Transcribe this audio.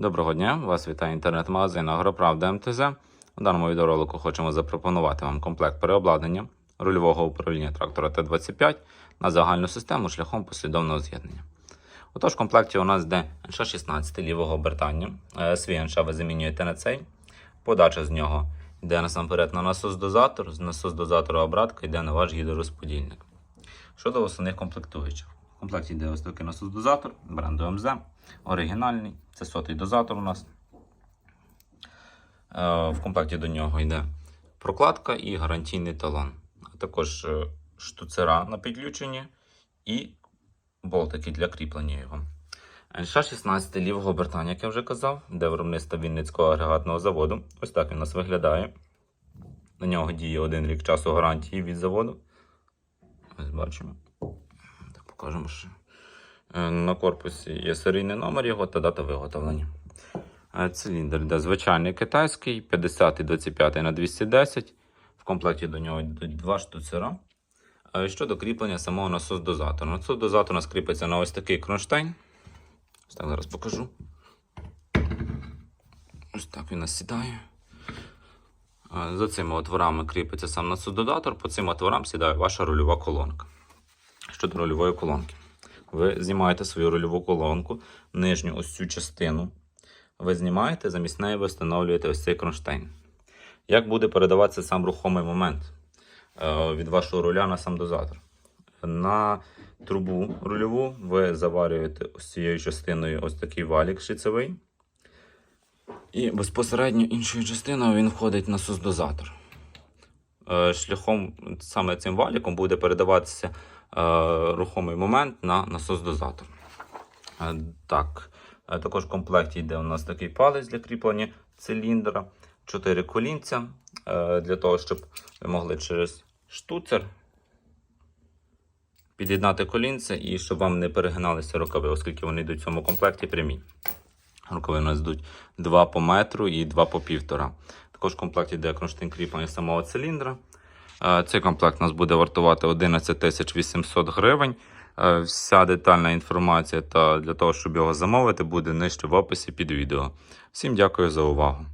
Доброго дня! Вас вітає інтернет-магазин Агроправда МТЗ. У даному відеоролику хочемо запропонувати вам комплект переобладнання рульового управління трактора Т-25 на загальну систему шляхом послідовного з'єднання. Отож, в комплекті у нас йде НШ-16 лівого обертання. Е, Свій НШ ви замінюєте на цей. Подача з нього йде насамперед на насос-дозатор. З насос-дозатора обратка йде на ваш гідророзподільник. Щодо основних комплектуючих. В комплекті йде ось такий насос-дозатор бренду МЗ. Оригінальний. Це сотий дозатор у нас. Е, В комплекті до нього йде прокладка і гарантійний талон. А також е, штуцера на підключенні і болтики для кріплення його. НШ-16 лівого обертання, як я вже казав, де виробництво Вінницького агрегатного заводу. Ось так він у нас виглядає. На нього діє один рік часу гарантії від заводу. Ось бачимо. Так покажемо ще. Е, На корпусі є серійний номер його та дата виготовлення. Е, Циліндр йде звичайний китайський, 50 і 25 на 210. В комплекті до нього йдуть два штуцера. Е, Щодо кріплення самого насос-дозатора. Насос-дозатор у нас кріпиться на ось такий кронштейн. Ось так зараз покажу. Ось так він нас сідає. За цими отворами кріпиться сам насос-дозатор, по цим отворам сідає ваша рульова колонка. Щодо рульової колонки. Ви знімаєте свою рульову колонку, нижню ось цю частину. Ви знімаєте, замість неї ви встановлюєте ось цей кронштейн. Як буде передаватися сам рухомий момент е, від вашого руля на сам дозатор? На трубу рульову ви заварюєте ось цією частиною ось такий валік шицевий. І безпосередньо іншою частиною він входить на дозатор. Е, Шляхом саме цим валіком буде передаватися рухомий момент на насос-дозатор. Е, Так, Е, також в комплекті йде у нас такий палець для кріплення циліндра, 4 колінця е, для того, щоб ви могли через штуцер під'єднати колінце і щоб вам не перегиналися рукави, оскільки вони йдуть в цьому комплекті прямі. Рукави у нас йдуть 2 по метру і 2 по півтора. Також в комплекті йде кронштейн кріплення самого циліндра. Е, Цей комплект нас буде вартувати 11 800 гривень. Е, Вся детальна інформація та для того, щоб його замовити, буде нижче в описі під відео. Всім дякую за увагу.